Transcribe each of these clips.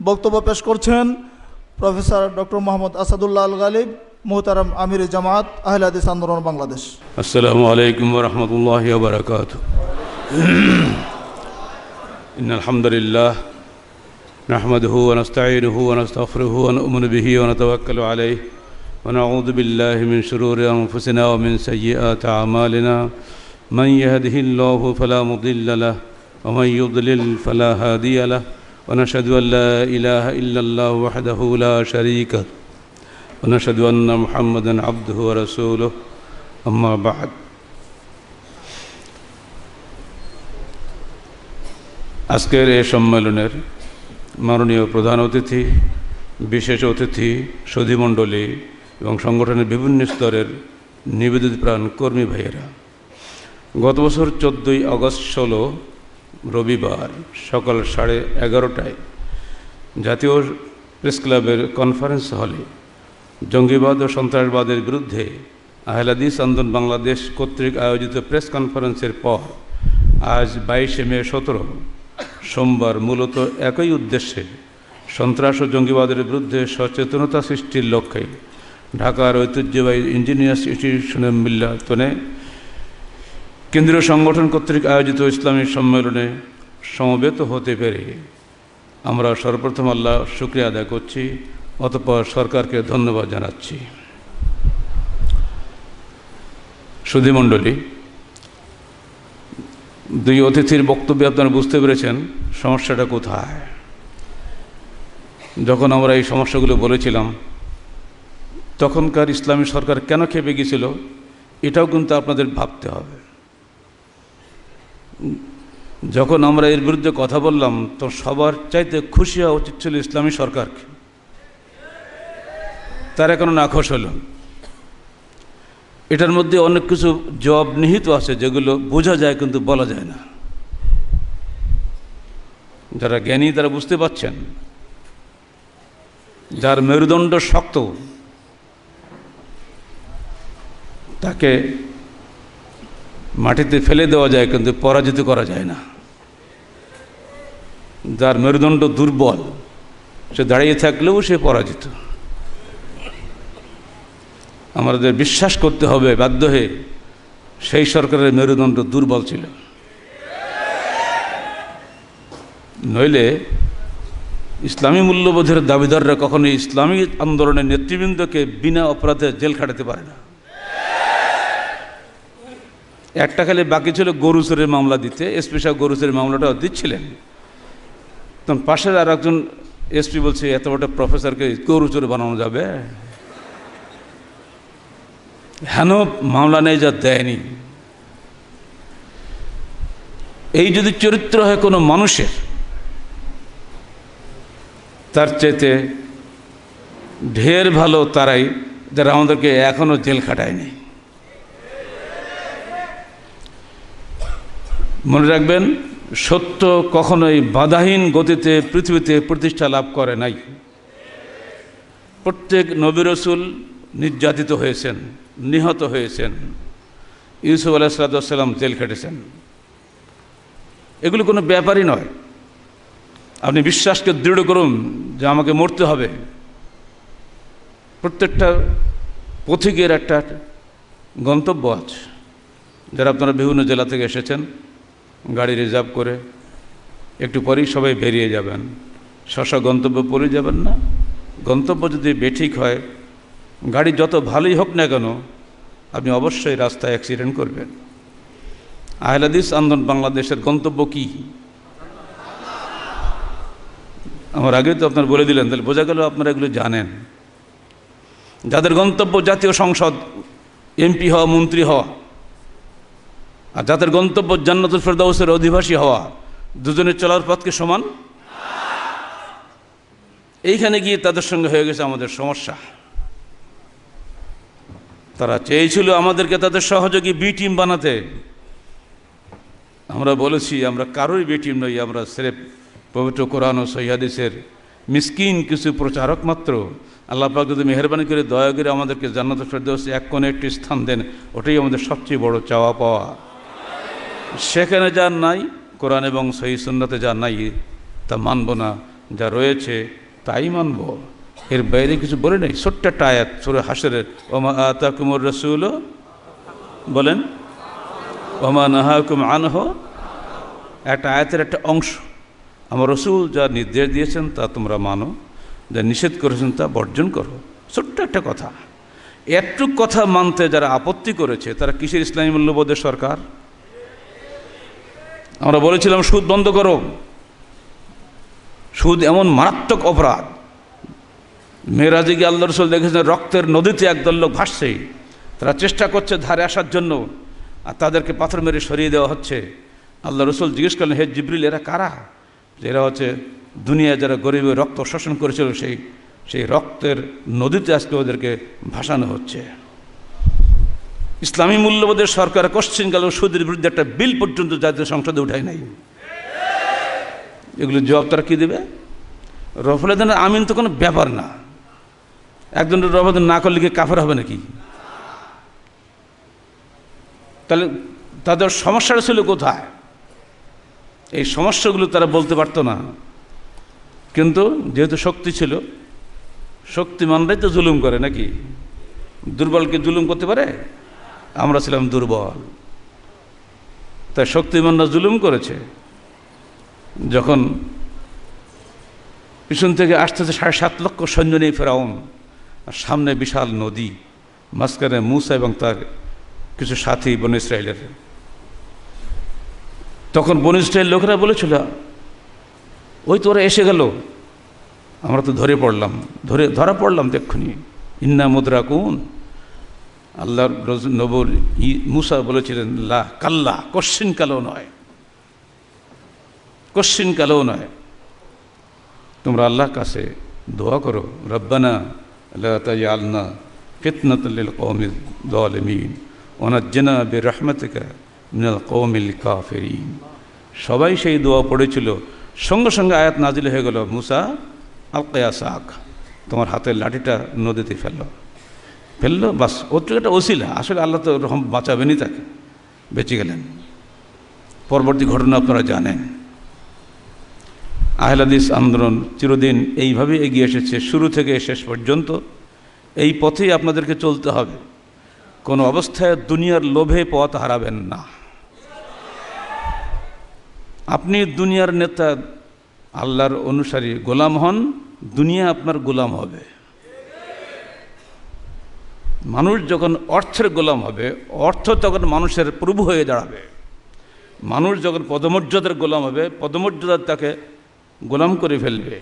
বক্তব্য পেশ করছেন প্রফেসর ডক্টর মোহাম্মদ আসাদুল্লাহ আল গালিব মোহতারাম আমির জামাত আহিলাদিস আন্দোলন বাংলাদেশ السلام عليكم ورحمة الله وبركاته إن الحمد لله نحمده ونستعينه ونستغفره ونؤمن به ونتوكل عليه ونعوذ بالله من شرور أنفسنا ومن سيئات أعمالنا من يهده الله فلا مضل له ومن يضلل فلا هادي له ونشهد أن لا إله إلا الله وحده لا شريك ونشهد أن محمدا عبده ورسوله. أما بعد. আজকের এই সম্মেলনের মাননীয় প্রধান অতিথি, বিশেষ অতিথি সুধীমণ্ডলী এবং সংগঠনের বিভিন্ন স্তরের নিবেদিত প্রাণ কর্মী ভাইয়েরা। গত বছর চোদ্দই আগস্ট ষোলো রবিবার সকাল সাড়ে এগারোটায় জাতীয় প্রেস ক্লাবের কনফারেন্স হলে জঙ্গিবাদ ও সন্ত্রাসবাদের বিরুদ্ধে আহলাদিস আন্দোলন বাংলাদেশ কর্তৃক আয়োজিত প্রেস কনফারেন্সের পর আজ বাইশে মে সতেরো সোমবার মূলত একই উদ্দেশ্যে সন্ত্রাস ও জঙ্গিবাদের বিরুদ্ধে সচেতনতা সৃষ্টির লক্ষ্যে ঢাকার ঐতিহ্যবাহী ইঞ্জিনিয়ার্স ইনস্টিটিউশনের মিল্লাতনে কেন্দ্রীয় সংগঠন কর্তৃক আয়োজিত ইসলামী সম্মেলনে সমবেত হতে পেরে আমরা সর্বপ্রথম আল্লাহ শুক্রিয়া আদায় করছি, অতঃপর সরকারকে ধন্যবাদ জানাচ্ছি। সুধীমণ্ডলী দুই অতিথির বক্তব্যে আপনারা বুঝতে পেরেছেন সমস্যাটা কোথায়। যখন আমরা এই সমস্যাগুলো বলেছিলাম, তখনকার ইসলামী সরকার কেন খেপে গিয়েছিল এটাও কিন্তু আপনাদের ভাবতে হবে। যখন আমরা এর বিরুদ্ধে কথা বললাম, তো সবার চাইতে খুশি হওয়া উচিত ছিল ইসলামী সরকারকে। তার এখনও নাখোশ হলো। এটার মধ্যে অনেক কিছু জবাব নিহিত আছে, যেগুলো বোঝা যায় কিন্তু বলা যায় না। যারা জ্ঞানী তারা বুঝতে পাচ্ছেন যার মেরুদণ্ড শক্ত, তাকে মাটিতে ফেলে দেওয়া যায়, কিন্তু পরাজিত করা যায় না। যার মেরুদণ্ড দুর্বল, সে দাঁড়িয়ে থাকলেও সে পরাজিত। আমাদের বিশ্বাস করতে হবে, বাধ্য হয়ে সেই সরকারের মেরুদণ্ড দুর্বল ছিল। নইলে ইসলামী মূল্যবোধের দাবিদাররা কখনোই ইসলামী আন্দোলনের নেতৃবৃন্দকে বিনা অপরাধে জেল খাটাতে পারে না। একটা খালি বাকি ছিল গরু চোরের মামলা দিতে এসপি সাহেব গরু চোরের মামলাটা দিচ্ছিলেন। তখন পাশের আর একজন এসপি বলছে, এত বড় প্রফেসরকে গরু চোর বানানো যাবে? হেন, মামলা নেই যা দেয়নি। এই যদি চরিত্র হয় কোনো মানুষের, তার চাইতে ঢের ভালো তারাই যারা আমাদেরকে এখনও জেল খাটায়নি। মনে রাখবেন, সত্য কখনোই বাধাহীন গতিতে পৃথিবীতে প্রতিষ্ঠা লাভ করে নাই। প্রত্যেক নবী রসুল নির্যাতিত হয়েছেন, নিহত হয়েছেন, ইউসুফ আলাহিসাল্লাম জেল খেটেছেন। এগুলো কোনো ব্যাপারই নয়। আপনি বিশ্বাসকে দৃঢ় করুন যে আমাকে মরতে হবে। প্রত্যেকটা পথিকের একটা গন্তব্য আছে। যারা আপনারা বিভিন্ন জেলা থেকে এসেছেন গাড়ি রিজার্ভ করে একটু পরেই সবাই বেরিয়ে যাবেন। শশা গন্তব্য পড়ে যাবেন না। গন্তব্য যদি বেঠিক হয়, গাড়ি যত ভালোই হোক না কেন, আপনি অবশ্যই রাস্তায় অ্যাক্সিডেন্ট করবেন। আহলাদিস আন্দোলন বাংলাদেশের গন্তব্য কি? আমার আগে তো আপনার বলে দিলেন, তাহলে বোঝা গেল আপনারা এগুলো জানেন। যাদের গন্তব্য জাতীয় সংসদ, এমপি হওয়া, মন্ত্রী হওয়া আর যাদের গন্তব্য জান্নাতুল ফেরদাউসের অধিবাসী হওয়া, দুজনের চলার পথকে সমান? এইখানে গিয়ে তাদের সঙ্গে হয়ে গেছে আমাদের সমস্যা। তারা চেয়েছিল আমাদেরকে তাদের সহযোগী বি টিম বানাতে। আমরা বলেছি, আমরা কারোই বি টিম নই, আমরা সেরেফ পবিত্র কোরআন ও সৈয়াদিসের মিসকিন কিছু প্রচারক মাত্র। আল্লাহ পাক যদি মেহরবানি করে, দয়া করে আমাদেরকে জান্নাত ফেরদৌসে এক কোণে একটি স্থান দেন, ওটাই আমাদের সবচেয়ে বড় চাওয়া পাওয়া। সেখানে যা নাই, কোরআন এবং সহি সুন্নাতে যা নাই, তা মানব না, যা রয়েছে তাই মানব। এর বাইরে কিছু বলে নেই। ছোট্ট একটা আয়াত, সুরে হাসরের ওমা আতা কুমর রসুল? বলেন। ওমা নাহাকুম আনহ? একটা আয়াতের একটা অংশ। আমার রসুল যা নির্দেশ দিয়েছেন, তা তোমরা মানো। যা নিষেধ করেছেন, তা বর্জন করো। ছোট্ট একটা কথা। একটুক কথা মানতে যারা আপত্তি করেছে, তারা কিসের ইসলামী মূল্যবোধের সরকার? আমরা বলেছিলাম, সুদ বন্ধ করো। সুদ এমন মারাত্মক অপরাধ। মেয়েরাজে গিয়ে আল্লাহ রসুল দেখেছেন, রক্তের নদীতে একদল লোক ভাসছে। তারা চেষ্টা করছে ধারে আসার জন্য, আর তাদেরকে পাথর মেরে সরিয়ে দেওয়া হচ্ছে। আল্লাহ রসুল জিজ্ঞেস করলেন, হে জিব্রিল, এরা কারা? এরা হচ্ছে দুনিয়ায় যারা গরিবের রক্ত শোষণ করেছিল, সেই সেই রক্তের নদীতে আজকে ওদেরকে ভাসানো হচ্ছে। ইসলামী মূল্যবোধের সরকার কোশ্চিন গেল, সুদের বিরুদ্ধে একটা বিল পর্যন্ত জাতীয় সংসদে উঠায় নাই। এগুলো জবাব তারা কী দেবে? রফলেদানের আমিন তো কোনো ব্যাপার না। একজন রফলেদান না করলে কি কাফের হবে নাকি? তাহলে তাদের সমস্যাটা ছিল কোথায়? এই সমস্যাগুলো তারা বলতে পারতো না। কিন্তু যেহেতু শক্তি ছিল, শক্তিমানরাই তো জুলুম করে নাকি? দুর্বলকে জুলুম করতে পারে? আমরা ছিলাম দুর্বল। তাই শক্তিমানরা জুলুম করেছে। যখন পিছন থেকে আসতেছে সাড়ে সাত লক্ষ সৈন্য নিয়ে ফেরাউন, আর সামনে বিশাল নদী, মাঝখানে মুসা এবং তার কিছু সাথী বন ইসরায়েলের তখন বন ইসরায়েল লোকেরা বলেছিল, ওই তো ওরা এসে গেল। আমরা তো ধরে পড়লাম, ধরে, ধরা পড়লাম দেখুনি ইন্না মুদ্রা কোন আল্লাহর নবর ই মুসা বলেছিলেন, লা কাল্লা কশ্চিন কালো নয় কশ্চিন কালো নয় তোমরা আল্লাহর কাছে দোয়া করো রব্বানা আল্লাহ তাইয়ালনা ফিতনাতুল কৌমিল দলমিন ওনাজ্জেনা বে রহমতিকা মিনাল কৌমিল কাফেরিন সবাই সেই দোয়া পড়েছিল সঙ্গে সঙ্গে আয়াত নাজিল হয়ে গেল, মুসা আল শাক তোমার হাতের লাঠিটা নদীতে ফেলল ফেলল, বাস। ওর তো একটা ওসিলা। আসলে আল্লাহ তো ওরকম বাঁচাবেনই তাকে। বেঁচে গেলেন। পরবর্তী ঘটনা আপনারা জানেন। আহলাদিস আন্দোলন চিরদিন এইভাবে এগিয়ে এসেছে। শুরু থেকে শেষ পর্যন্ত এই পথেই আপনাদেরকে চলতে হবে। কোনো অবস্থায় দুনিয়ার লোভে পথ হারাবেন না। আপনি দুনিয়ার নেতা, আল্লাহর অনুসারী গোলাম হন, দুনিয়া আপনার গোলাম হবে। মানুষ যখন অর্থের গোলাম হবে, অর্থ তখন মানুষের প্রভু হয়ে দাঁড়াবে। মানুষ যখন পদমর্যাদার গোলাম হবে পদমর্যাদার তাকে গোলাম করে ফেলবে।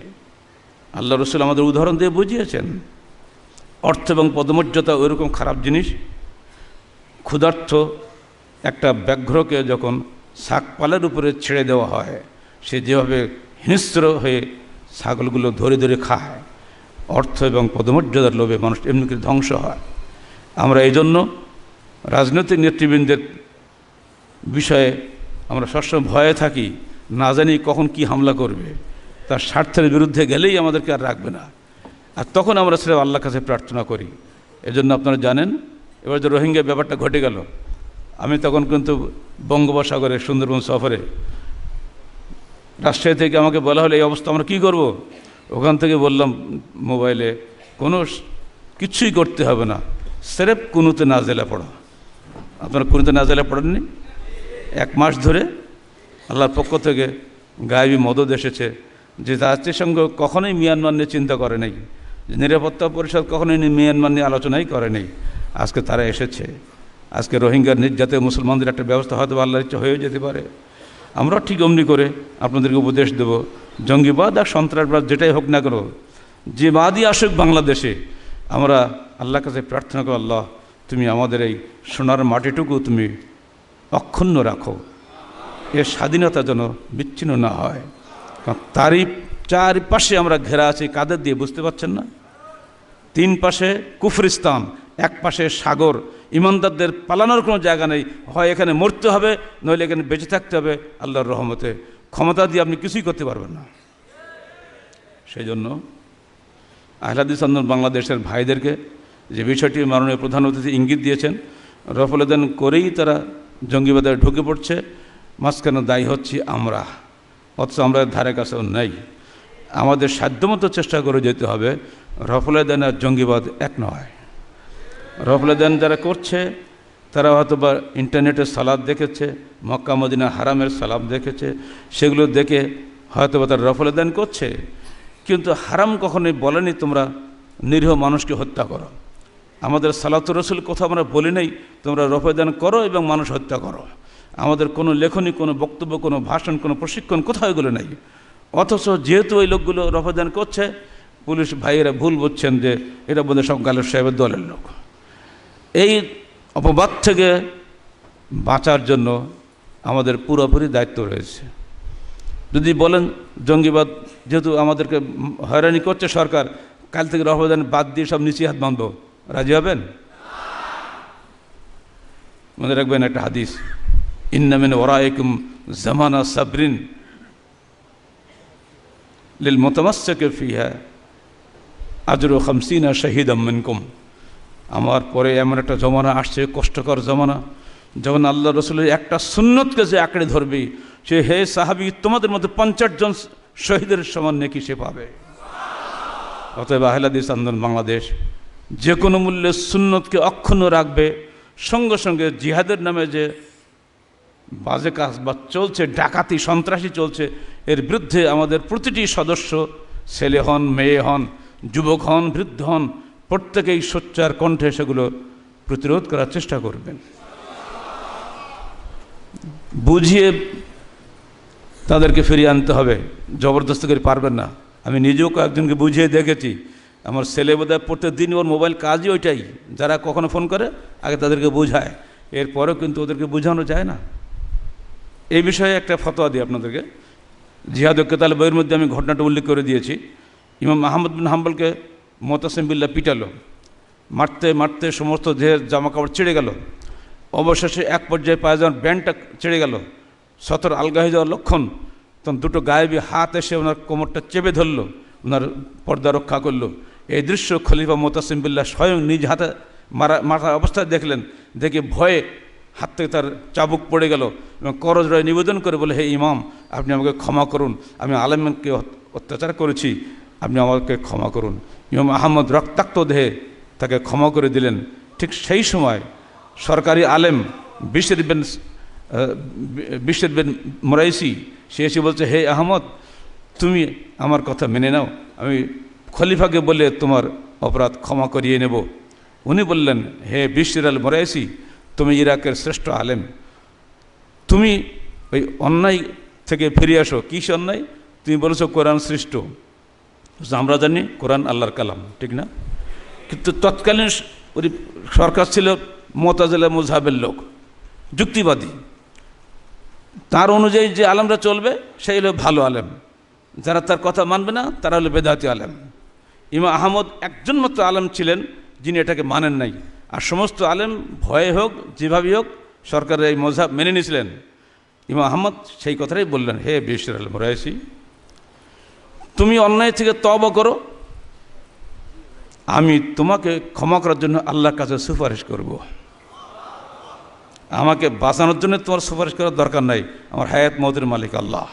আল্লাহ রসুল আমাদের উদাহরণ দিয়ে বুঝিয়েছেন, অর্থ এবং পদমর্যাদা ওইরকম খারাপ জিনিস। ক্ষুধার্থ একটা ব্যাঘ্রকে যখন শাকপালের উপরে ছেড়ে দেওয়া হয়, সে যেভাবে হিংস্র হয়ে ছাগলগুলো ধরে ধরে খায়, অর্থ এবং পদমর্যাদার লোভে মানুষ এমনি করে ধ্বংস হয়। আমরা এই জন্য রাজনৈতিক নেতৃবৃন্দের বিষয়ে আমরা সবসময় ভয়ে থাকি, না জানি কখন কি হামলা করবে। তার স্বার্থের বিরুদ্ধে গেলেই আমাদেরকে আর রাখবে না। আর তখন আমরা সেটা আল্লাহর কাছে প্রার্থনা করি। এজন্য আপনারা জানেন, এবার যে রোহিঙ্গা ব্যাপারটা ঘটে গেল, আমি তখন কিন্তু বঙ্গোপসাগরে সুন্দরবন সফরে রাজশাহী থেকে আমাকে বলা হলো, এই অবস্থা আমরা কী করব? ওখান থেকে বললাম, মোবাইলে কোনো কিচ্ছুই করতে হবে না। সেরেফ কুনুতে নাজেলা পড়া। আপনারা কুনুতে নাজেলা পড়েননি? এক মাস ধরে আল্লাহর পক্ষ থেকে গায়েবী মদত এসেছে যে জাতিসংঘ কখনোই মিয়ানমার নিয়ে চিন্তা করে নাই নিরাপত্তা পরিষদ কখনোই মিয়ানমার নিয়ে আলোচনাই করে নাই। আজকে তারা এসেছে। আজকে রোহিঙ্গার নির্যাতে মুসলমানদের একটা ব্যবস্থা হয়তো আল্লাহর ইচ্ছা হয়ে যেতে পারে। আমরা ঠিক অমনি করে আপনাদেরকে উপদেশ দেব, জঙ্গিবাদ আর সন্ত্রাসবাদ যেটাই হোক না কেন, যে বাদই আসুক বাংলাদেশে, আমরা আল্লাহর কাছে প্রার্থনা করো, আল্লাহ, তুমি আমাদের এই সোনার মাটিটুকু তুমি অক্ষুণ্ণ রাখো। এর স্বাধীনতা যেন বিচ্ছিন্ন না হয়। তারই চারপাশে আমরা ঘেরা আছি, কাদের দিয়ে বুঝতে পারছেন না? তিন পাশে কুফরিস্তান, এক পাশে সাগর। ইমানদারদের পালানোর কোনো জায়গা নেই। হয় এখানে মরতে হবে, নইলে এখানে বেঁচে থাকতে হবে আল্লাহর রহমতে। ক্ষমতা দিয়ে আপনি কিছুই করতে পারবেন না। সেই জন্য আহলাদিস বাংলাদেশের ভাইদেরকে যে বিষয়টি মাননীয় প্রধান অতিথি ইঙ্গিত দিয়েছেন রফলেদান করেই তারা জঙ্গিবাদে ঢুকে পড়ছে, মাঝখানে দায়ী হচ্ছি আমরা। অথচ আমরা ধারে কাছেও নেই। আমাদের সাধ্যমতো চেষ্টা করে যেতে হবে রফলেদান আর জঙ্গিবাদ এক নয়। রফলেদান যারা করছে, তারা হয়তো বা ইন্টারনেটে সালাদ দেখেছে, মক্কা মদিনা হারামের সালাদ দেখেছে, সেগুলো দেখে হয়তো বা তারা রফলেদান করছে, কিন্তু হারাম কখনোই বলেনি তোমরা নিরীহ মানুষকে হত্যা করো। আমাদের সালাত রসুল কথা আমরা বলি নাই, তোমরা রফেদান করো এবং মানুষ হত্যা করো। আমাদের কোনো লেখনী, কোনো বক্তব্য, কোনো ভাষণ, কোনো প্রশিক্ষণ কোথাও এগুলো নেই। অথচ যেহেতু ওই লোকগুলো রফেদান করছে, পুলিশ ভাইয়েরা ভুল বুঝছেন যে এটা বোধ সব গালের সাহেবের দলের লোক। এই অপবাদ থেকে বাঁচার জন্য আমাদের পুরোপুরি দায়িত্ব রয়েছে। যদি বলেন, জঙ্গিবাদ যেহেতু আমাদেরকে হয়রানি করছে সরকার, কাল থেকে রহদান বাদ দিয়ে সব নিচে হাত বাঁধব। রাজি হবেন? মনে রাখবেন একটা হাদিস ইন্নামিন ওরাইকুম জামানা সাবরিন লিল মোতামাসকে ফিহা আজর খামসিনা শহীদ মিনকুম। আমার পরে এমন একটা জমানা আসছে, কষ্টকর জমানা, যখন আল্লাহ রসুলের একটা সুন্নতকে যে আঁকড়ে ধরবি, সে হে সাহাবি, তোমাদের মধ্যে পঞ্চাশ জন শহীদের সমান নেকি সে পাবে? অতএব আহলাদিস আন্দোলন বাংলাদেশ। যে কোনো মূল্যে সুন্নতকে অক্ষুণ্ণ রাখবে, সঙ্গে সঙ্গে জিহাদের নামে যে বাজে কাজ বা চলছে, ডাকাতি, সন্ত্রাসী চলছে, এর বিরুদ্ধে আমাদের প্রতিটি সদস্য ছেলে হন, মেয়ে হন, যুবক হন, বৃদ্ধ হন, প্রত্যেকেই সোচ্চার কণ্ঠে সেগুলো প্রতিরোধ করার চেষ্টা করবেন। বুঝিয়ে তাদেরকে ফিরিয়ে আনতে হবে। জবরদস্ত করে পারবেন না। আমি নিজেও কয়েকজনকে বুঝিয়ে দেখেছি। আমার ছেলে বোধহয় প্রত্যেকদিন ওর মোবাইল কাজই ওইটাই। যারা কখনো ফোন করে, আগে তাদেরকে বোঝায়। এরপরেও কিন্তু ওদেরকে বোঝানো যায় না। এই বিষয়ে একটা ফতোয়া দিই আপনাদেরকে। জিহাদ কেতাল বইয়ের মধ্যে আমি ঘটনাটা উল্লেখ করে দিয়েছি। ইমাম মাহমুদ বিন হাম্বলকে মোতাসিম বিল্লা পিটালো। মারতে মারতে সমস্ত দেহের জামা কাপড় ছিঁড়ে গেল। অবশেষে এক পর্যায়ে পায়জামার ব্যান্ডটা ছেড়ে গেল। সতর আলগা হয়ে যাওয়ার লক্ষণ। তখন দুটো গায়েবী হাত এসে ওনার কোমরটা চেপে ধরলো। ওনার পর্দা রক্ষা করল। এই দৃশ্য খলিফা মোতাসিম বিল্লাহ স্বয়ং নিজ হাতে মারা মাথার অবস্থায় দেখলেন। দেখে ভয়ে হাত থেকে তার চাবুক পড়ে গেল এবং করজ রয় নিবেদন করে বলে, হে ইমাম, আপনি আমাকে ক্ষমা করুন। আমি আলেমকে অত্যাচার করেছি। আপনি আমাকে ক্ষমা করুন। ইমাম আহমদ রক্তাক্ত দেহে তাকে ক্ষমা করে দিলেন। ঠিক সেই সময় সরকারি আলেম বিশের বিন বিশের বেন মোরাইসি, সে এসে বলছে, হে আহমদ, তুমি আমার কথা মেনে নাও। আমি খলিফাকে বলে, তোমার অপরাধ ক্ষমা করিয়ে নেব। উনি বললেন, হে বিশের আল মোরাইসি, তুমি ইরাকের শ্রেষ্ঠ আলেম। তুমি ওই অন্যায় থেকে ফিরে আসো। কী সে অন্যায়? তুমি বলেছ, কোরআন সৃষ্ট। আমরা জানি কোরআন আল্লাহর কালাম, ঠিক না? কিন্তু তৎকালীন ওই সরকার ছিল মোতাজিলা মুজহাবের লোক, যুক্তিবাদী। তার অনুযায়ী যে আলেমরা চলবে, সেই হলো ভালো আলেম। যারা তার কথা মানবে না, তারা হলো বেদাতি আলেম। ইমা আহমদ একজন মাত্র আলেম ছিলেন, যিনি এটাকে মানেন নাই। আর সমস্ত আলেম ভয়ে হোক, যেভাবেই হোক, সরকারের এই মজাব মেনে নিয়েছিলেন। ইমা আহমদ সেই কথাটাই বললেন, হে বিশ্বর আলম রায়সি তুমি অন্যায় থেকে তব করো। আমি তোমাকে ক্ষমা করার জন্য আল্লাহর কাছে সুপারিশ করব। আমাকে বাঁচানোর জন্য তোমার সুপারিশ করার দরকার নাই। আমার হায়াত মতের মালিক আল্লাহ।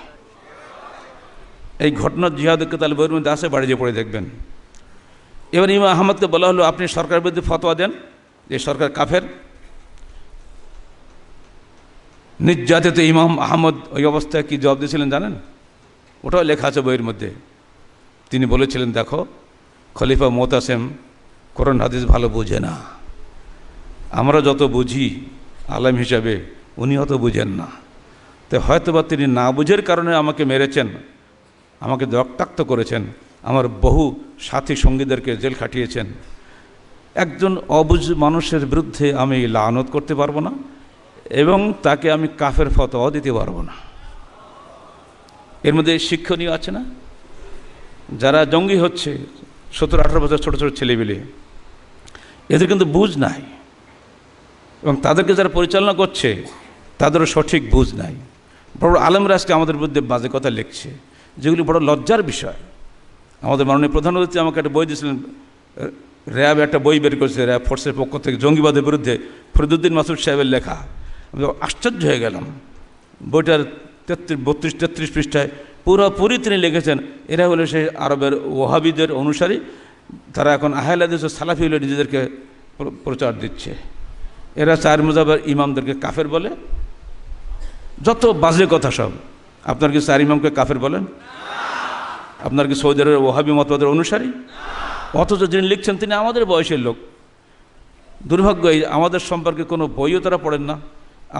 এই ঘটনা জিহাদকে তাহলে বইয়ের মধ্যে আসে বাড়ি যে পড়ে দেখবেন। এবার ইমা আহমদকে বলা হলো, আপনি সরকারের বিরুদ্ধে ফতোয়া দেন যে সরকার কাফের। নির্যাতিত ইমাম আহমদ ওই অবস্থায় কি জবাব দিয়েছিলেন জানেন? ওটাও লেখা আছে বইয়ের মধ্যে। তিনি বলেছিলেন, দেখো, খলিফা মোতাসেম কোরআন হাদিস ভালো বোঝে না। আমরা যত বুঝি আলেম হিসাবে, উনি অত বুঝেন না। তো হয়তোবা তিনি না বুঝের কারণে আমাকে মেরেছেন, আমাকে রক্তাক্ত করেছেন আমার বহু সাথী সঙ্গীদেরকে জেল খাটিয়েছেন। একজন অবুঝ মানুষের বিরুদ্ধে আমি লানত করতে পারব না এবং তাকে আমি কাফের ফতোয়াও দিতে পারব না। এর মধ্যে শিক্ষণীয় আছে না? যারা জঙ্গি হচ্ছে, সতেরো আঠারো বছর ছোটো ছোটো ছেলেবেলে, এদের কিন্তু বুঝ নাই এবং তাদেরকে যারা পরিচালনা করছে, তাদেরও সঠিক বুঝ নাই। বড় আলমরা আজকে আমাদের বিরুদ্ধে বাজে কথা লিখছে, যেগুলি বড় লজ্জার বিষয়। আমাদের মাননীয় প্রধান অতিথি আমাকে একটা বই দিয়েছিলেন, র্যাব একটা বই বের করেছে, র্যাব ফোর্সের পক্ষ থেকে জঙ্গিবাদের বিরুদ্ধে ফরিদুদ্দিন মাসুদ সাহেবের লেখা। আমি আশ্চর্য হয়ে গেলাম। বইটার তেত্রিশ, বত্রিশ, তেত্রিশ পৃষ্ঠায় পুরোপুরি তিনি লিখেছেন, এরা হলো সেই আরবের ওহাবিদের অনুসারী, তারা এখন আহলাদিস ও সালাফি হলে নিজেদেরকে প্রচার দিচ্ছে। এরা চার মুজাবের ইমামদেরকে কাফের বলে। যত বাজে কথা সব, আপনার কি চার ইমামকে কাফের বলেন? আপনার কি সৌদি আরবের ওহাবি মতবাদের অনুসারী? অথচ যিনি লিখছেন তিনি আমাদের বয়সের লোক। দুর্ভাগ্য এই, আমাদের সম্পর্কে কোনো বইও তারা পড়েন না,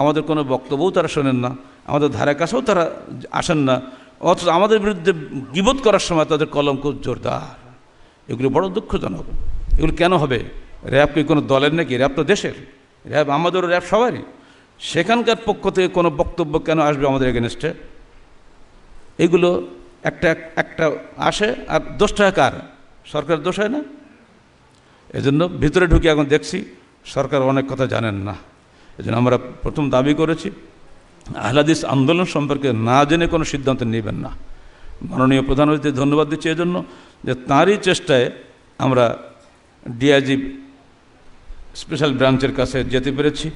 আমাদের কোনো বক্তব্যও তারা শোনেন না, আমাদের ধারে কাছেও তারা আসেন না। অথচ আমাদের বিরুদ্ধে গিবোধ করার সময় তাদের কলম খুব জোরদার। এগুলো বড় দুঃখজনক। এগুলো কেন হবে? র্যাব কি কোনো দলের নাকি? র্যাব তো দেশের। র্যাব আমাদেরও র্যাব সবারই। সেখানকার পক্ষ থেকে কোনো বক্তব্য কেন আসবে আমাদের এগেনস্টে এগুলো একটা একটা আসে, আর দোষটা কার? সরকার দোষ হয় না? এজন্য ভিতরে ঢুকে এখন দেখছি, সরকার অনেক কথা জানেন না। এজন্য আমরা প্রথম দাবি করেছি আহলাদিস আন্দোলন সম্পর্কে না জেনে কোনো সিদ্ধান্ত নেবেন না। মাননীয় প্রধান অতিথি ধন্যবাদ দিচ্ছি এজন্য যে তাঁরই চেষ্টায় আমরা ডিআইজি স্পেশাল ব্রাঞ্চের কাছে যেতে পেরেছি,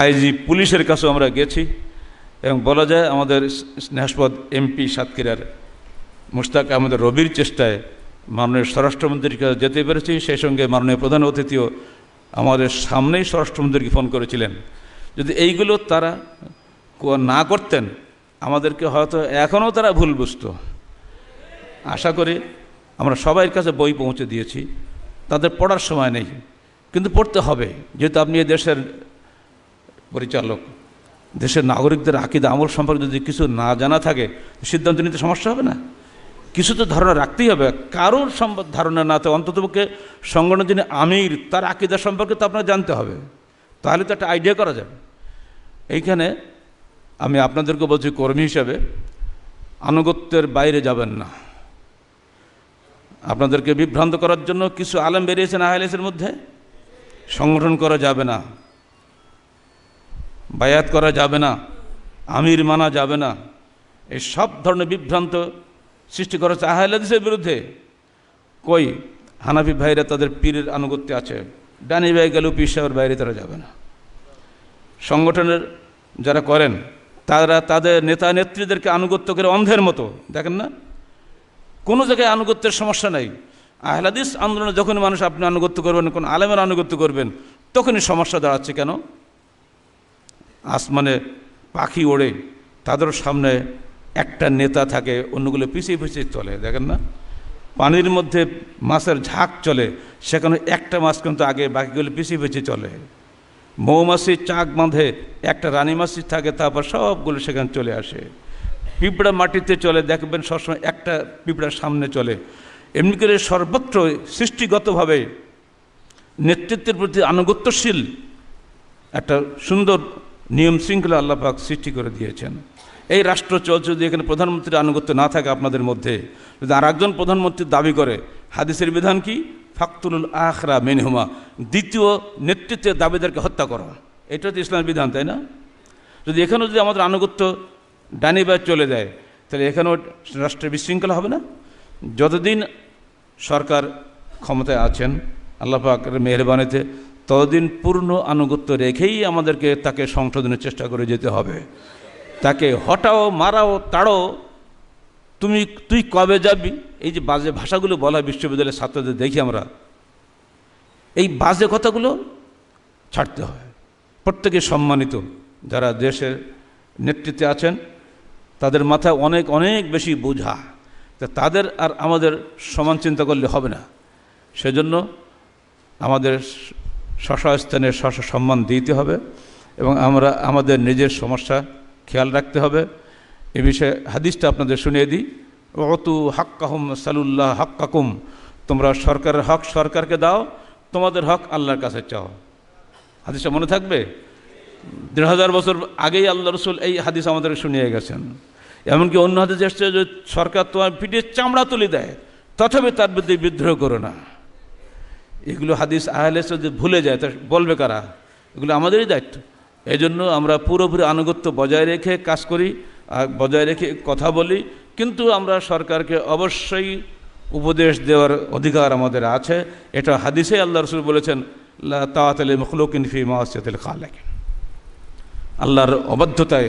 আইজি পুলিশের কাছেও আমরা গেছি। এবং বলা যায় আমাদের স্নেহাসপদ এমপি সাতক্ষীরার মুশতাক আহমদের রবির চেষ্টায় মাননীয় স্বরাষ্ট্রমন্ত্রীর কাছে যেতে পেরেছি, সেই সঙ্গে মাননীয় প্রধান অতিথিও আমাদের সামনেই স্বরাষ্ট্রমন্ত্রীকে ফোন করেছিলেন। যদি এইগুলো তারা না করতেন, আমাদেরকে হয়তো এখনও তারা ভুল বুঝতো। আশা করি আমরা সবাইয়ের কাছে বই পৌঁছে দিয়েছি। তাদের পড়ার সময় নেই, কিন্তু পড়তে হবে, যেহেতু আপনি এই দেশের পরিচালক। দেশের নাগরিকদের আকিদা, আমল সম্পর্কে যদি কিছু না জানা থাকে, সিদ্ধান্ত নিতে সমস্যা হবে না? কিছু তো ধারণা রাখতেই হবে। কারোর সম্প- ধারণা না তো অন্ততপক্ষে সংগঠনের যিনি আমির, তার আকিদা সম্পর্কে তো আপনার জানতে হবে। তাহলে তো একটা আইডিয়া করা যাবে। এইখানে আমি আপনাদেরকে বলছি, কর্মী হিসাবে আনুগত্যের বাইরে যাবেন না। আপনাদেরকে বিভ্রান্ত করার জন্য কিছু আলেম বেরিয়েছেন আহলেসের মধ্যে? সংগঠন করা যাবে না। বায়াত করা যাবে না, আমির মানা যাবে না। এই সব ধরনের বিভ্রান্ত সৃষ্টি করেছে আহলাদিসের বিরুদ্ধে। কই? হানাফি ভাইরা তাদের পীরের আনুগত্যে আছে। ডানি ভাই গেলেও পীর সাহেবের বাইরে তারা যাবে না। সংগঠনের যারা করেন, তারা তাদের নেতা নেত্রীদেরকে আনুগত্য করে অন্ধের মতো। দেখেন না? কোনো জায়গায় আনুগত্যের সমস্যা নাই। আহলাদিস আন্দোলনে যখনই মানুষ আপনি আনুগত্য করবেন, কোন আলেমের আনুগত্য করবেন, তখনই সমস্যা দাঁড়াচ্ছে কেন? আসমানে পাখি ওড়ে তাদের সামনে একটা নেতা থাকে, অন্যগুলো পিছিয়ে পিছিয়ে চলে, দেখেন না? পানির মধ্যে মাছের ঝাঁক চলে, সেখানে একটা মাছ কিন্তু আগে বাকিগুলো পিছিয়ে পিছিয়ে চলে। মৌমাছির চাক বাঁধে, একটা রানী মাছি থাকে, তারপর সবগুলো সেখানে চলে আসে। পিঁপড়া মাটিতে চলে, দেখবেন সবসময় একটা পিঁপড়ার সামনে চলে। এমনি করে সর্বত্র সৃষ্টিগতভাবে নেতৃত্বের প্রতি আনুগত্যশীল, একটা সুন্দর নিয়ম শৃঙ্খলা আল্লাহ পাক সৃষ্টি করে দিয়েছেন। এই রাষ্ট্র চলছে যদি এখানে প্রধানমন্ত্রীর আনুগত্য না থাকে আপনাদের মধ্যে, যদি আর একজন প্রধানমন্ত্রীর দাবি করে, হাদিসের বিধান কি? ফাকতুল আখরা মেনহুমা, দ্বিতীয় নেতৃত্বের দাবিদারকে হত্যা করা। এটা তো ইসলামের বিধান, তাই না? যদি এখানেও যদি আমাদের আনুগত্য ডানি বা চলে যায়, তাহলে এখানেও রাষ্ট্রের বিশৃঙ্খলা হবে না? যতদিন সরকার ক্ষমতায় আছেন, আল্লাহ পাকের মেহরবানিতে ততদিন পূর্ণ আনুগত্য রেখেই আমাদেরকে তাকে সংশোধনের চেষ্টা করে যেতে হবে। তাকে হটাও, মারাও তাড়ো তুমি, তুই কবে যাবি? এই যে বাজে ভাষাগুলো বলা বিশ্ববিদ্যালয়ের ছাত্রদের দেখি আমরা। এই বাজে কথাগুলো ছাড়তে হয়। প্রত্যেকে সম্মানিত, যারা দেশের নেতৃত্বে আছেন, তাদের মাথায় অনেক অনেক বেশি বোঝা। তা তাদের আর আমাদের সমান চিন্তা করলে হবে না। সেজন্য আমাদের স্বস্থানের স্ব সম্মান দিতে হবে এবং আমরা আমাদের নিজের সমস্যা খেয়াল রাখতে হবে। এ বিষয়ে হাদিসটা আপনাদের শুনিয়ে দিই। অতু হাক্কাহুম সালুল্লাহ হাক্কাকুম, তোমরা সরকারের হক সরকারকে দাও, তোমাদের হক আল্লাহর কাছে চাও। হাদিসটা মনে থাকবে? দেড় হাজার বছর আগেই আল্লাহ রসুল এই হাদিস আমাদের শুনিয়ে গেছেন। এমনকি অন্য হাদিস এসছে যে সরকার তোমার পিঠে চামড়া তুলে দেয়, তথাপি তার বিরুদ্ধে বিদ্রোহ করো না। এগুলো হাদিস আহলে যদি ভুলে যায়, তা বলবে কারা? এগুলো আমাদেরই দায়িত্ব। এই জন্য আমরা পুরোপুরি আনুগত্য বজায় রেখে কাজ করি বজায় রেখে কথা বলি। কিন্তু আমরা সরকারকে অবশ্যই উপদেশ দেওয়ার অধিকার আমাদের আছে। এটা হাদিসে আল্লাহ রসুল বলেছেন তাওয়াতাল মখলুকিন ফি মাসিয়াতিল খালেক। আল্লাহর অবাধ্যতায়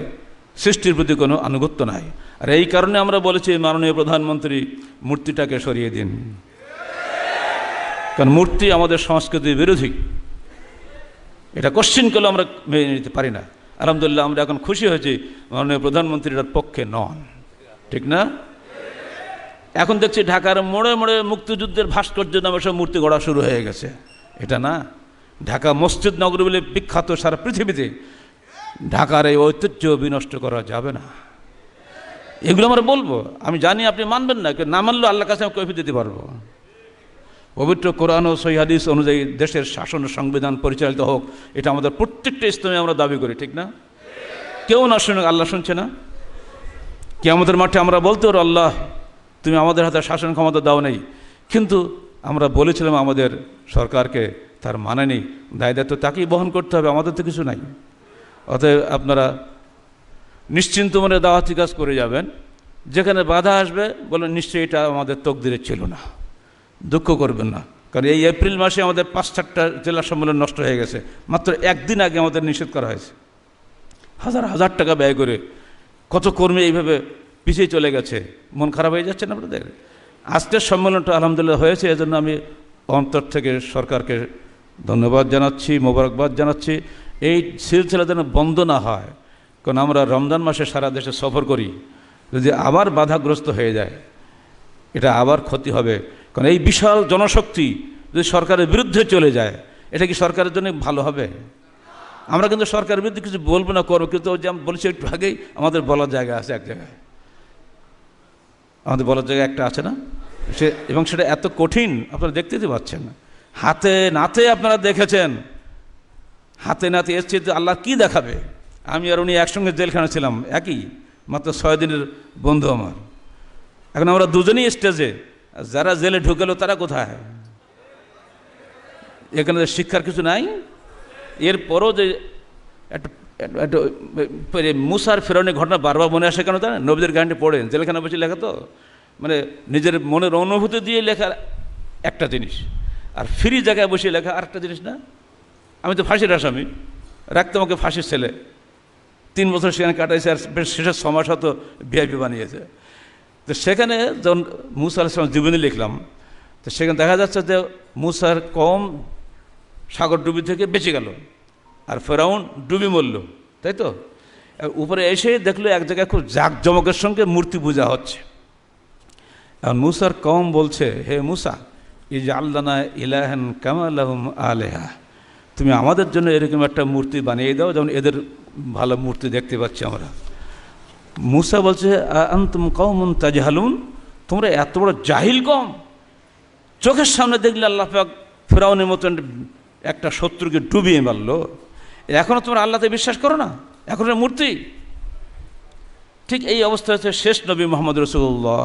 সৃষ্টির প্রতি কোনো আনুগত্য নাই। আর এই কারণে আমরা বলেছি, মাননীয় প্রধানমন্ত্রী, মূর্তিটাকে সরিয়ে দিন। কারণ মূর্তি আমাদের সংস্কৃতির বিরোধী। এটা কোশ্চিন করলে আমরা মেনে নিতে পারি না। আলহামদুলিল্লাহ, আমরা এখন খুশি হয়েছি, মাননীয় প্রধানমন্ত্রীর পক্ষে নন। ঠিক না? এখন দেখছি ঢাকার মোড়ে মোড়ে মুক্তিযুদ্ধের ভাস্কর্য নামে সব মূর্তি গড়া শুরু হয়ে গেছে। এটা না? ঢাকা মসজিদ নগরী বলে বিখ্যাত সারা পৃথিবীতে ঢাকার এই ঐতিহ্য বিনষ্ট করা যাবে না। এগুলো আমরা বলব। আমি জানি আপনি মানবেন না না মানলেও আল্লাহর কাছে আমি কৈফি দিতে পারব। পবিত্র কোরআন ও সহিদিস অনুযায়ী দেশের শাসন সংবিধান পরিচালিত হোক, এটা আমাদের প্রত্যেকটা ইসলামে আমরা দাবি করি, ঠিক না? কেউ না শুনুক, আল্লাহ শুনছে না? কি আমাদের মাঠে আমরা বলতে পারো আল্লাহ, তুমি আমাদের হাতে শাসন ক্ষমতা দাও নেই। কিন্তু আমরা বলেছিলাম আমাদের সরকারকে, তার মানে নেই। দায় দায়িত্ব তাকেই বহন করতে হবে, আমাদের তো কিছু নাই। অতএব আপনারা নিশ্চিন্ত মনে দাওয়াতি কাজ করে যাবেন। যেখানে বাধা আসবে, বলেন, নিশ্চয়ই এটা আমাদের তকদিরে ছিল না। দুঃখ করবেন না। কারণ এই এপ্রিল মাসে আমাদের পাঁচ চারটা জেলা সম্মেলন নষ্ট হয়ে গেছে। মাত্র একদিন আগে আমাদের নিষেধ করা হয়েছে। হাজার হাজার টাকা ব্যয় করে কত কর্মী এইভাবে পিছিয়ে চলে গেছে। মন খারাপ হয়ে যাচ্ছে না আপনাদের? আজকের সম্মেলনটা আলহামদুলিল্লাহ হয়েছে, এজন্য আমি অন্তর থেকে সরকারকে ধন্যবাদ জানাচ্ছি, মোবারকবাদ জানাচ্ছি। এই সিলসিলা যেন বন্ধ না হয়, কারণ আমরা রমজান মাসে সারা দেশে সফর করি। যদি আবার বাধাগ্রস্ত হয়ে যায়, এটা আবার ক্ষতি হবে। কারণ এই বিশাল জনশক্তি যদি সরকারের বিরুদ্ধে চলে যায়, এটা কি সরকারের জন্য ভালো হবে? আমরা কিন্তু সরকারের বিরুদ্ধে কিছু বলব না, করব, কিন্তু যে আমি বলেছি একটু আগেই, আমাদের বলার জায়গা আছে এক জায়গায়। আমাদের বলার জায়গা একটা আছে না? সে, এবং সেটা এত কঠিন, আপনারা দেখতেই তো না। হাতে নাতে আপনারা দেখেছেন। হাতে নাতে এসছে আল্লাহ কি দেখাবে? আমি আর উনি একসঙ্গে জেলখানা ছিলাম, একই, মাত্র ছয় দিনের বন্ধু আমার। এখন আমরা দুজনেই স্টেজে যারা জেলে ঢুকেলো তারা কোথায়? এখানে শিক্ষার কিছু নাই। এরপরও যে একটা মুসার ফেরনের ঘটনা বারবার মনে আসে কেন তা নবীদের গানটি পড়েন, জেলখানা বসে লেখা তো? মানে নিজের মনের অনুভূতি দিয়ে লেখা একটা জিনিস, আর ফ্রি জায়গায় বসে লেখা আরেকটা জিনিস না? আমি তো ফাঁসির আসামি রাখতাম ওকে ফাঁসির ছেলে। তিন বছর সেখানে কাটাইছে আর শেষের ছ হতো ভিআইপি বানিয়েছে। তো সেখানে যখন মুসা আলাইসলাম জীবনী লিখলাম, তো সেখানে দেখা যাচ্ছে যে মুসার কম সাগর ডুবি থেকে বেঁচে গেল আর ফেরাউন ডুবি মরল, তাই তো? উপরে এসে দেখল এক জায়গায় খুব জাঁকজমকের সঙ্গে মূর্তি পূজা হচ্ছে। এখন মুসার কম বলছে, হে মুসা এই যে আল্লানা ইলাহেন কামালাহম আলেহা। তুমি আমাদের জন্য এরকম একটা মূর্তি বানিয়ে দাও, যেমন এদের ভালো মূর্তি দেখতে পাচ্ছি আমরা। মুসা বলছে আন্তুম কৌমন তাজহালুন? তোমরা এত বড় জাহিল কম চোখের সামনে দেখলে আল্লাহ ফেরাউনের মতন একটা শত্রুকে ডুবিয়ে মারলো। এখনও তোমরা আল্লাহতে বিশ্বাস করো না? এখন মূর্তি? ঠিক এই অবস্থা হচ্ছে শেষ নবী মোহাম্মদ রসুল্লাহ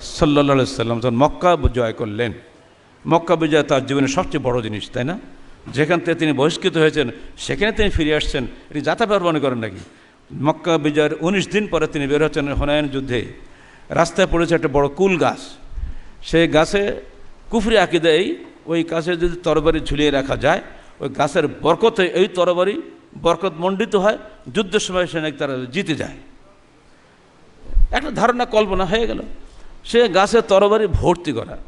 সাল্লা সাল্লাম যখন মক্কা জয় করলেন। মক্কা বিজয় তার জীবনের সবচেয়ে বড় জিনিস, তাই না? যেখান থেকে তিনি বহিষ্কৃত হয়েছেন, সেখানে তিনি ফিরে আসছেন। এটি যাতায়াত মনে করেন নাকি? মক্কা বিজয়ের উনিশ দিন পরে তিনি বের হচ্ছেন হুনায়ন যুদ্ধে। রাস্তায় পড়েছে একটা বড় কুল গাছ। সেই গাছে কুফরি আঁকি দেয় ওই গাছে যদি তরবারি ঝুলিয়ে রাখা যায়, ওই গাছের বরকতে এই তরবারি বরকত মণ্ডিত হয়, যুদ্ধের সময় সে নাকি তারা জিতে যায়। একটা ধারণা, কল্পনা হয়ে গেল। সে গাছের তরবারি ভর্তি করা।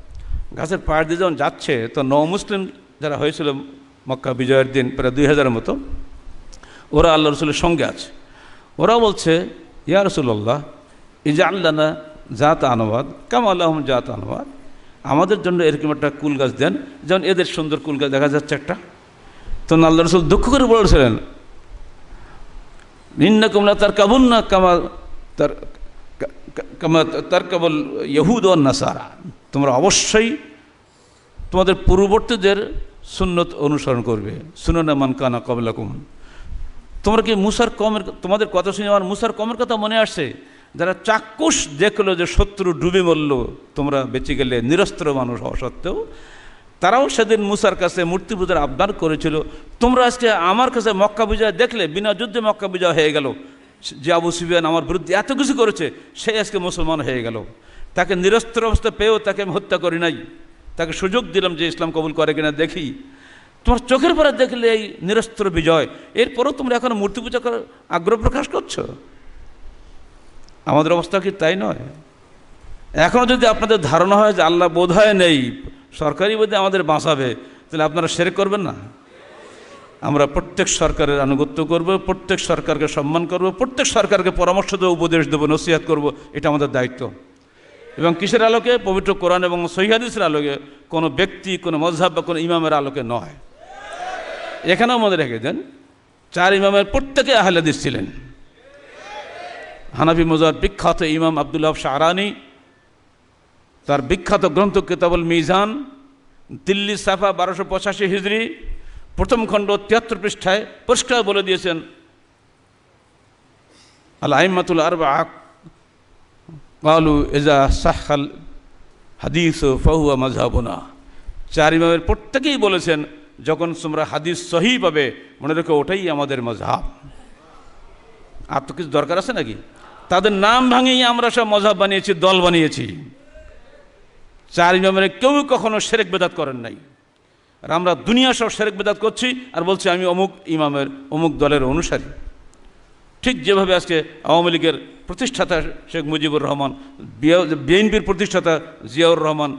গাছের পাড় দিয়ে যখন যাচ্ছে, তো ন মুসলিম যারা হয়েছিল মক্কা বিজয়ের দিন, প্রায় দুই হাজারের মতো, ওরা আল্লাহ রসুলের সঙ্গে আছে। ওরা বলছে, ইয়া রসুল্লাহ যে আল্লানা জাত আনবাদ কাম আল্লাহ জাত আনবাদ আমাদের জন্য এরকম একটা কুল গাছ দেন, যেমন এদের সুন্দর কুল গাছ, দেখা যাচ্ছে একটা। তখন আল্লাহ রসুল দুঃখ করে বলেছিলেন নিন্না কমলা তার কাবুল না কামা তার কামা তার কেবল ইহুদ ও নাসারা। তোমরা অবশ্যই তোমাদের পূর্ববর্তীদের সুন্নত অনুসরণ করবে। সুননা মান কানা কবলাকুম তোমরা কি মুসার কমের তোমাদের কথা শুনে আমার মুসার কমের কথা মনে আসছে। যারা চাক্ষুষ দেখল যে শত্রু ডুবে মরল, তোমরা বেঁচে গেলে নিরস্ত্র মানুষ হওয়া সত্ত্বেও, তারাও সেদিন মুসার কাছে মূর্তি পূজার আবদার করেছিল, তোমরা আজকে আমার কাছে মক্কা বিজয় দেখলে, বিনা যুদ্ধে মক্কা বিজয় হয়ে গেল। যে আবু সুবিয়ান আমার বিরুদ্ধে এত কিছু করেছে, সে আজকে মুসলমান হয়ে গেল। তাকে নিরস্ত্র অবস্থা পেয়েও তাকে আমি হত্যা করি নাই। তাকে সুযোগ দিলাম যে ইসলাম কবুল করে কিনা দেখি। তোমার চোখের পরে দেখলে এই নিরস্ত্র বিজয়। এরপরও তোমরা এখন মূর্তি পূজা করার আগ্রহ প্রকাশ করছ? আমাদের অবস্থা কি তাই নয়? এখনও যদি আপনাদের ধারণা হয় যে আল্লাহ বোধ হয় নেই সরকারি বোধে আমাদের বাঁচাবে, তাহলে আপনারা সেরে করবেন না? আমরা প্রত্যেক সরকারের আনুগত্য করব, প্রত্যেক সরকারকে সম্মান করব, প্রত্যেক সরকারকে পরামর্শ দেবো, উপদেশ দেবো, নসিহাত করব, এটা আমাদের দায়িত্ব। এবং কিসের আলোকে? পবিত্র কোরআন এবং সহিহাদিসের আলোকে। কোনো ব্যক্তি, কোনো মজহাব বা কোনো ইমামের আলোকে নয়। এখানেও মনে রেখে দেন চার ইমামের প্রত্যেকে আহলাদিস ছিলেন। হানাফি মজার বিখ্যাত ইমাম আবদুল্লাহ শাহরানি, তার বিখ্যাত গ্রন্থ কেতাবুল মিজান, দিল্লি সাফা বারোশো পঁচাশি হিজড়ি প্রথম খণ্ড তিয়াত্তর পৃষ্ঠায় পরিষ্কার বলে দিয়েছেন। আল আইমাতুল আরবা কালু এজা সাহাল হাদিস ফাহুয়া মাজহাবনা চার ইমামের প্রত্যেকেই বলেছেন যখন তোমরা হাদিস সহি পাবে, মনে রেখো ওটাই আমাদের মজহাব। আর তো কিছু দরকার আছে নাকি? তাদের নাম ভাঙেই আমরা সব মজহাব বানিয়েছি, দল বানিয়েছি। চার ইমামের কেউ কখনো সেরেক বেদাত করেন নাই। আর আমরা দুনিয়া সব সেরেক বেদাত করছি, আর বলছি আমি অমুক ইমামের, অমুক দলের অনুসারী। ঠিক যেভাবে আজকে আওয়ামী লীগের প্রতিষ্ঠাতা শেখ মুজিবুর রহমান বিএনপির প্রতিষ্ঠাতা জিয়াউর রহমান,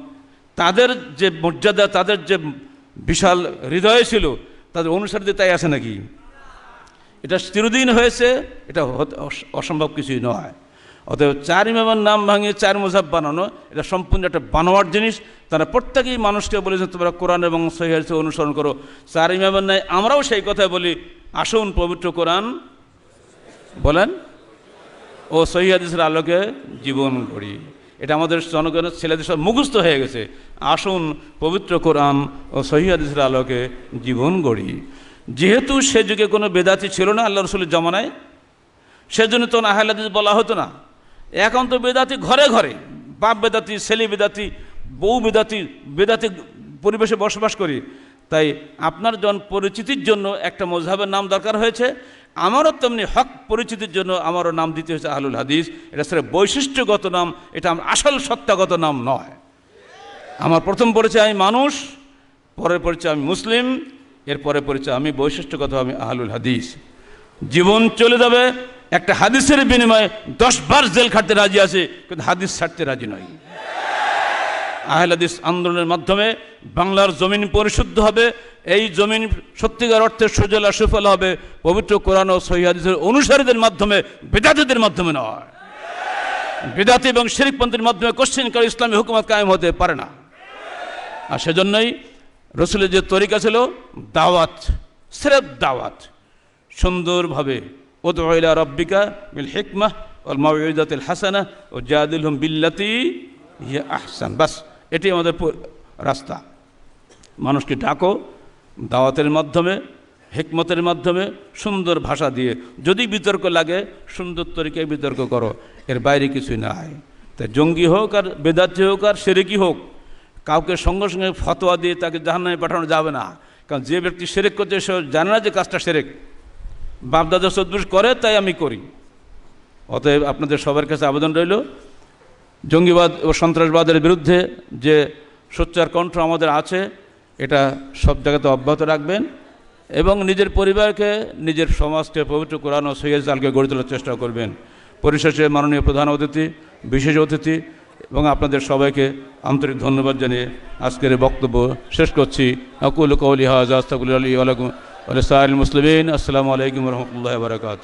তাদের যে মর্যাদা, তাদের যে বিশাল হৃদয় ছিল, তাদের অনুসারীদের তাই আছে নাকি? এটা চিরদিন হয়েছে, এটা অসম্ভব কিছুই নয়। অতএব চার ইমামের নাম ভাঙিয়ে চার মোজাব বানানো, এটা সম্পূর্ণ একটা বানোয়ার জিনিস। তারা প্রত্যেকেই মানুষকে বলেছে, তোমরা কোরআন এবং সহিহাদিস অনুসরণ করো। চার ইমামের নাই আমরাও সেই কথা বলি। আসুন, পবিত্র কোরআন বলেন ও সহিহাদিসের আলোকে জীবন গড়ি। এটা আমাদের জনগণের ছেলেদের সব মুখস্থ হয়ে গেছে। আসুন পবিত্র কোরআন ও সহিহাদিসের আলোকে জীবন গড়ি। যেহেতু সে যুগে কোনো বেদাতি ছিল না আল্লাহ রসুলের জমানায়, সেজন্য তো আহলাদিস বলা হতো না। এখন তো বেদাতি ঘরে ঘরে, বাপ বেদাতি, ছেলে বেদাতি, বউ বেদাতি বেদাতি পরিবেশে বসবাস করি। তাই আপনার জন পরিচিতির জন্য একটা মজহাবের নাম দরকার হয়েছে। আমারও তেমনি হক পরিচিতির জন্য আমারও নাম দিতে হয়েছে আহলুল হাদিস। এটা সেটা বৈশিষ্ট্যগত নাম, এটা আসল সত্তাগত নাম নয়। আমার প্রথম পরিচয় আমি মানুষ, পরের পরিচয় আমি মুসলিম এরপরে পরিচয় আমি বৈশিষ্ট্যগত আমি আহলুল হাদিস। জীবন চলে যাবে, একটা হাদিসের বিনিময়ে দশ বার জেল খাটতে রাজি আছে, কিন্তু হাদিস ছাড়তে রাজি নয় আহল হাদিস আন্দোলনের মাধ্যমে বাংলার জমিন পরিশুদ্ধ হবে, এই জমিন সত্যিকার অর্থে সুজলা সুফল হবে, পবিত্র কোরআন ও সহি হাদিসের অনুসারীদের মাধ্যমে, বেদাতিদের মাধ্যমে নয়। বেদাতি এবং শেরিকপন্থীর মাধ্যমে কোশ্চিনকার ইসলামী হুকুমত কায়েম হতে পারে না। আর সেজন্যই রসুলের যে তরিকা ছিল, দাওয়াত স্রেফ দাওয়াত, সুন্দরভাবে ও তো ওদা রব্বিকা বিল হিকমাহ ওল মাউদাতিল হাসানা ও জাদিল হুম বিল্লাতি ইয়া আহসান। বাস এটি আমাদের রাস্তা। মানুষকে ডাকো, দাওয়াতের মাধ্যমে, হেকমতের মাধ্যমে সুন্দর ভাষা দিয়ে, যদি বিতর্ক লাগে, সুন্দর তরিকায় বিতর্ক করো। এর বাইরে কিছুই নাই। তাই জঙ্গি হোক আর বেদাতি হোক আর সেরেকি হোক কাউকে সঙ্গে সঙ্গে ফতোয়া দিয়ে তাকে জাহান্নামে পাঠানো যাবে না। কারণ যে ব্যক্তি সেরেক করছে, সে জানে না যে কাজটা সেরেক। বাপদাদা সদবুষ করে, তাই আমি করি। অতএব আপনাদের সবার কাছে আবেদন রইল, জঙ্গিবাদ ও সন্ত্রাসবাদের বিরুদ্ধে যে সোচ্চার কণ্ঠ আমাদের আছে, এটা সব জায়গাতে অব্যাহত রাখবেন এবং নিজের পরিবারকে, নিজের সমাজকে পবিত্র কোরআন ও সৈয়দ জালকে গড়ে তোলার চেষ্টা করবেন। পরিশেষে মাননীয় প্রধান অতিথি, বিশেষ অতিথি এবং আপনাদের সবাইকে আন্তরিক ধন্যবাদ জানিয়ে আজকের বক্তব্য শেষ করছি। আকুল কৌলি হাজ আস্তাকুল আলী আলাইকুম আলসাহ মুসলিম আসসালামু আলাইকুম রহমতুল্লাহ বারকাত